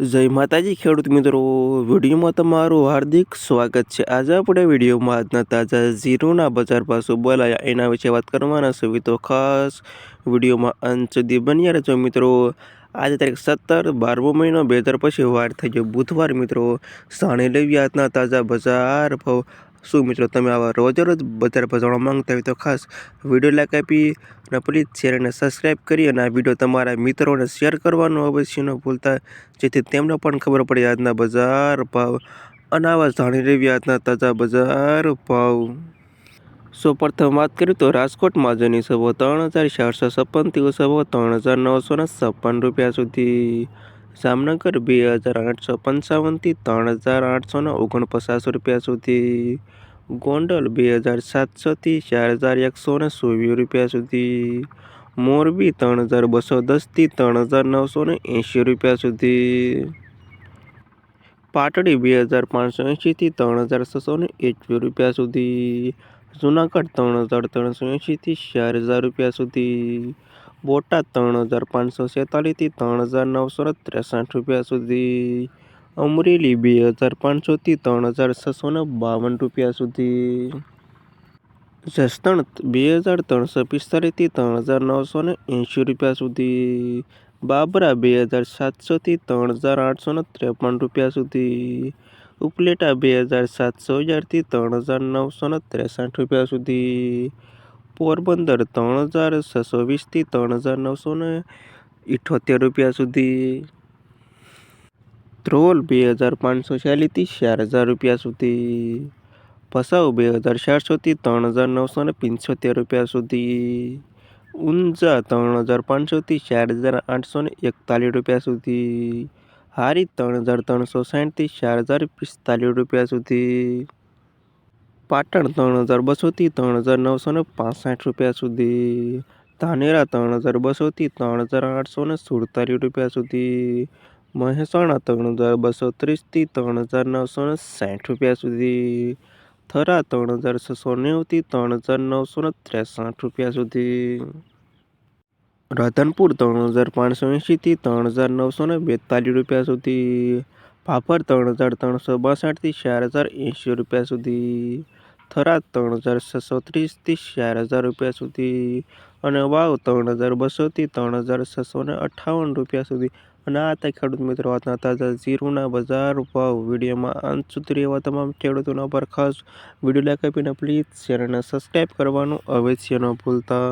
જય માતાજી, ખેડૂત મિત્રો. વિડીયોમાં તમારું હાર્દિક સ્વાગત છે. આજે આપણે વિડીયોમાં આજના તાજા ઝીરોના બજાર પાસો બોલાયા, એના વિશે વાત કરવાના છે. તો ખાસ વિડીયોમાં અંત સુધી બન્યા રહેજો મિત્રો. આજે તારીખ સત્તર બારમો મહિનો, બે હજાર પછી વાર થઈ ગયો બુધવાર મિત્રો. સાણે લેવી આજના તાજા બજાર ભાવ. શું મિત્રો તમે આવા રોજ રોજ બજાર ભજાવવા માંગતા હોય તો ખાસ વીડિયો લાઈક આપી અને પ્લીઝ ચેનલને સબસ્ક્રાઈબ કરી અને આ વીડિયો તમારા મિત્રોને શેર કરવાનું અવશ્ય ન ભૂલતા, જેથી તેમને પણ ખબર પડે આજના બજાર ભાવ અને આવા જાણી લેવી આજના તાજા બજાર ભાવ. સૌ પ્રથમ વાત કરીએ તો રાજકોટમાં જેની સભો ત્રણ હજાર ચારસો છપ્પનથી સભો ત્રણ હજાર નવસો ને છપ્પન રૂપિયા સુધી. જામનગર બે હજાર આઠસો પંચાવનથી ત્રણ હજાર આઠસોને ઓગણપચાસ રૂપિયા સુધી. ગોંડલ બે હજાર સાતસોથી ચાર હજાર એકસો ને ચોવીસ રૂપિયા સુધી. મોરબી ત્રણ હજાર બસો દસથી ત્રણ હજાર નવસો ને એંશી રૂપિયા સુધી. પાટડી બે હજાર પાંચસો એંશીથી ત્રણ હજાર છસો ને એકવીસ રૂપિયા સુધી. જુનાગઢ ત્રણ હજાર ત્રણસો એંશીથી ચાર હજાર રૂપિયા સુધી. બોટાદ ત્રણ હજાર પાંચસો છેતાલીસથી ત્રણ હજાર નવસો ત્રેસઠ રૂપિયા સુધી. અમરેલી બે હજાર પાંચસોથી ત્રણ હજાર છસો બાવન રૂપિયા સુધી. જસદણ બે હજાર ત્રણસો પિસ્તાલીસથી ત્રણ હજાર નવસો એંશી રૂપિયા સુધી. બાબરા બે હજાર સાતસોથી ત્રણ હજાર આઠસો ત્રેપન રૂપિયા સુધી. ઉપલેટા બે હજાર સાતસો અગિયારથી ત્રણ હજાર નવસો ત્રેસઠ રૂપિયા સુધી. પોરબંદર ત્રણ હજાર છસો વીસથી ત્રણ હજાર નવસો ને ઇઠોતેર રૂપિયા સુધી. ધ્રોલ બે હજાર પાંચસો ચાલીસથી ચાર હજાર રૂપિયા સુધી. ભસાઉ બે હજાર ચારસોથી ત્રણ હજાર નવસો ને પંચોતેર રૂપિયા સુધી. ઊંઝા ત્રણ હજાર પાંચસોથી ચાર હજાર આઠસો ને એકતાલીસ રૂપિયા સુધી. હારી ત્રણ હજાર ત્રણસો સાઠથી ચાર હજાર પિસ્તાલીસ રૂપિયા સુધી. પાટણ ત્રણ હજાર બસોથી ત્રણ હજાર નવસો ને પાસઠ રૂપિયા સુધી ધાનેરા ત્રણ હજાર બસોથી ત્રણ હજાર આઠસો ને સુડતાલીસ રૂપિયા સુધી મહેસાણા ત્રણ હજાર બસો ત્રીસથી ત્રણ હજાર નવસો ને સાઠ રૂપિયા સુધી થરા ત્રણ હજાર છસો નેવુંથી ત્રણ હજાર નવસો ને ત્રેસઠ રૂપિયા સુધી રાધનપુર ત્રણ હજાર પાંચસો એંશીથી ત્રણ હજાર નવસો ને બેતાલીસ રૂપિયા સુધી ભાભર ત્રણ હજાર ત્રણસો બાસઠથી ચાર હજાર એંશી રૂપિયા સુધી, થરાદ ત્રણ હજાર છસો ત્રીસથી ચાર હજાર રૂપિયા સુધી અને વાવ ત્રણ હજાર બસોથી ત્રણ હજાર છસો ને અઠ્ઠાવન રૂપિયા સુધી. અને આ હતા ખેડૂત મિત્રો આજના તાજા ઝીરોના બજાર ભાવ. વિડીયોમાં અંત સુધી રહેવા તમામ ખેડૂતોના પર ખાસ વીડિયો લાઈક આપીને પ્લીઝ ચેનલને સબસ્ક્રાઈબ કરવાનું અવશ્ય ન ભૂલતા.